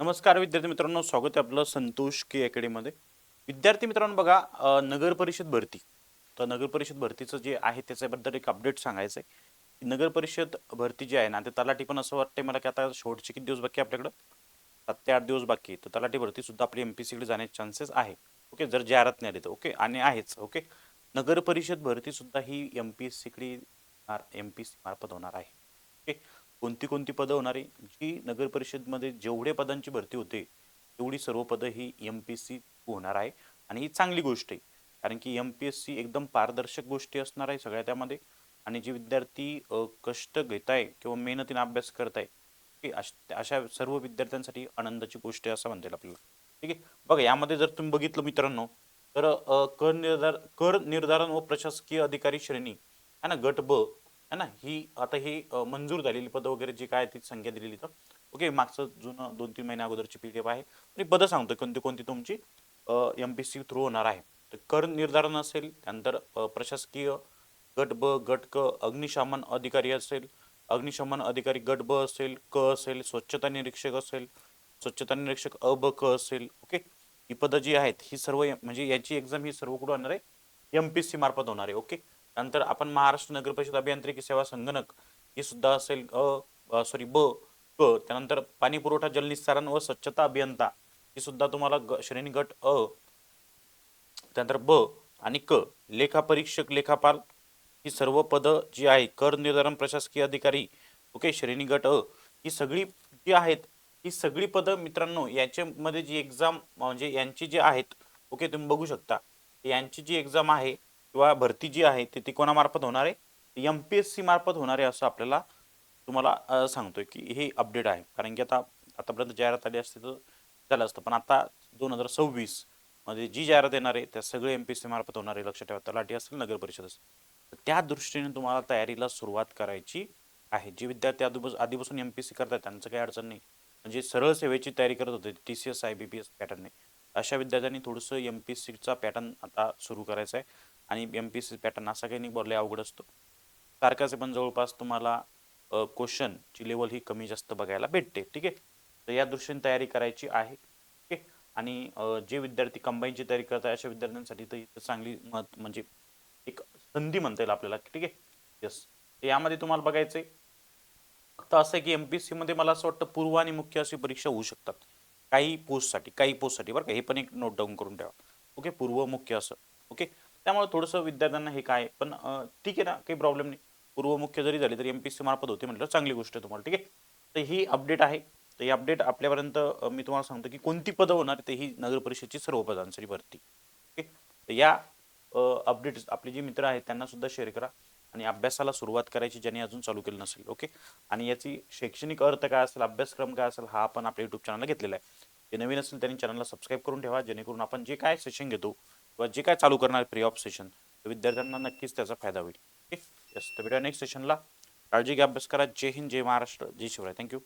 नमस्कार विद्यार्थी मित्रांनो स्वागत आहे आपलं संतोष के अकॅडमीमध्ये विद्यार्थी मित्रांनो बघा नगरपरिषद नगर परिषद भरती. तर नगर परिषद भरतीचं जे आहे त्याच्याबद्दल एक अपडेट सांगायचं आहे नगर परिषद भरती जी आहे ना ते तलाठी पण असं वाटतंय मला की आता शेवटचे किती दिवस बाकी आहे आपल्याकडं? सात ते आठ दिवस बाकी तर तलाठी भरती सुद्धा आपली एम पी सीकडे जाण्याचे चान्सेस आहे. ओके जर जाहिरात नाही आली तर. ओके आणि आहेच. ओके नगर परिषद भरती सुद्धा ही एम पी एस सीकडे एम पी सी मार्फत होणार आहे. ओके कोणती कोणती पदं होणार? आहे जी नगर परिषदमध्ये जेवढे पदांची भरती होते तेवढी सर्व पदं ही एम पी एस सी होणार आहे. आणि ही चांगली गोष्ट आहे. कारण की एम पी एस सी एकदम पारदर्शक गोष्टी असणार आहे सगळ्या त्यामध्ये. आणि जे विद्यार्थी कष्ट घेत आहे किंवा मेहनतीने अभ्यास करत आहे की अश- अशा सर्व विद्यार्थ्यांसाठी आनंदाची गोष्ट आहे असं म्हणता येईल आपल्याला. ठीक आहे? बघा यामध्ये जर तुम्ही बघितलं मित्रांनो तर कर निर्धार कर निर्धारण व प्रशासकीय अधिकारी श्रेणी है ना गट ब है ना? ही आता ही अ, मंजूर झालेली पदं वगैरे जी काय ती संख्या दिलेली तर. ओके मागचं जुनं दोन तीन महिन्या अगोदरची पी डी एफ आहे. आणि पदं सांगतो कोणती कोणती तुमची एम पी सी थ्रू होणार आहे. तर कर निर्धारण असेल त्यानंतर अ, प्रशासकीय गट ब गट क अग्निशमन अधिकारी असेल अग्निशमन अधिकारी गट ब असेल क असेल स्वच्छता निरीक्षक असेल स्वच्छता निरीक्षक अ ब क असेल ओके? ही पदं जी आहेत ही सर्व म्हणजे याची एक्झाम ही सर्व कुठं होणार आहे एम पी सी मार्फत होणार आहे ओके? नंतर आपण महाराष्ट्र नगर परिषद अभियांत्रिकी सेवा संगणक ही सुद्धा असेल अ सॉरी ब क त्यानंतर पाणी पुरवठा जलनिस्सारण व स्वच्छता अभियंता ही सुद्धा तुम्हाला ग- श्रेणी गट अ त्यानंतर ब आणि क लेखापरीक्षक लेखापाल ही सर्व पदं जी आहे कर निर्धारण प्रशासकीय अधिकारी ओके श्रेणी गट अ ही सगळी जी आहेत ही सगळी पदं मित्रांनो याच्यामध्ये जी एक्झाम म्हणजे यांची जी आहेत ओके तुम्ही बघू शकता यांची जी एक्झाम आहे किंवा भरती जी आहे ती ती कोणामार्फत होणार आहे? एम पी एस सी मार्फत होणार आहे असं आपल्याला तुम्हाला सांगतोय की हे अपडेट आहे. कारण की आता आतापर्यंत जाहिरात आली असते तर झालं असतं. पण आता दोन हजार सव्वीसमध्ये जी जाहिरात येणार आहे त्या सगळे एम पी सी मार्फत होणार आहे. लक्षात ठेवा तलाठी असेल नगर परिषद असेल. तर त्या दृष्टीने तुम्हाला तयारीला सुरुवात करायची आहे. जे विद्यार्थी आधीपासून आधीपासून एम पी सी करतात त्यांचं काही अडचण नाही. म्हणजे सरळ सेवेची तयारी करत होते T C S I B P S पॅटर्नने अशा विद्यार्थ्यांनी थोडंसं एम पी सीचा पॅटर्न आता सुरू करायचा आहे. आणि एम पी सी पॅटर्न असा काही नाही अवघड असतो. सारखाच पण जवळपास तुम्हाला क्वेश्चनची लेवल ही कमी जास्त बघायला भेटते ठीक आहे? तर या दृष्टीने तयारी करायची आहे ठीक आहे? आणि जे विद्यार्थी कंबाईनची तयारी करत आहे अशा विद्यार्थ्यांसाठी तर इथं चांगली मत म्हणजे एक संधी म्हणता येईल आपल्याला ठीक आहे? यस यामध्ये तुम्हाला बघायचंय फक्त असं आहे की एम पी मध्ये मला असं वाटतं पूर्व आणि मुख्य अशी परीक्षा होऊ शकतात. काही पोस्टसाठी काही पोस्टसाठी बरं का? हे पण एक नोट डाऊन करून ठेवा. ओके? पूर्व मुख्य असं. ओके? त्यामुळे थोडंसं विद्यार्थ्यांना हे काय पण ठीक आहे ना काही प्रॉब्लेम नाही. पूर्व मुख्य जरी झाली तरी एम पी सी मार्फत होते म्हटलं चांगली गोष्ट आहे तुम्हाला ठीक आहे? तर ही अपडेट आहे. तर ही अपडेट आपल्यापर्यंत मी तुम्हाला सांगतो की कोणती पदं होणार ते ही नगर परिषदेची सर्व पदांसाठी भरती. ओके? तर या अपडेट्स आपले जे मित्र आहेत त्यांना सुद्धा शेअर करा आणि अभ्यासाला सुरुवात करायची ज्यांनी अजून चालू केलं नसेल ओके? आणि याची शैक्षणिक अर्थ काय असेल अभ्यासक्रम काय असेल हा आपण आपल्या युट्यूब चॅनलला घेतलेला आहे. जे नवीन असेल त्यांनी चॅनलला सबस्क्राईब करून ठेवा जेणेकरून आपण जे काय सेशन घेतो किंवा जे काय चालू करणार फ्री ऑफ सेशन विद्यार्थ्यांना नक्कीच त्याचा फायदा होईल. ओके यस तर भेटूया नेक्स्ट सेशनला काळजी घ्या अभ्यास करा. जय हिंद जय महाराष्ट्र जय शिवराय. Thank you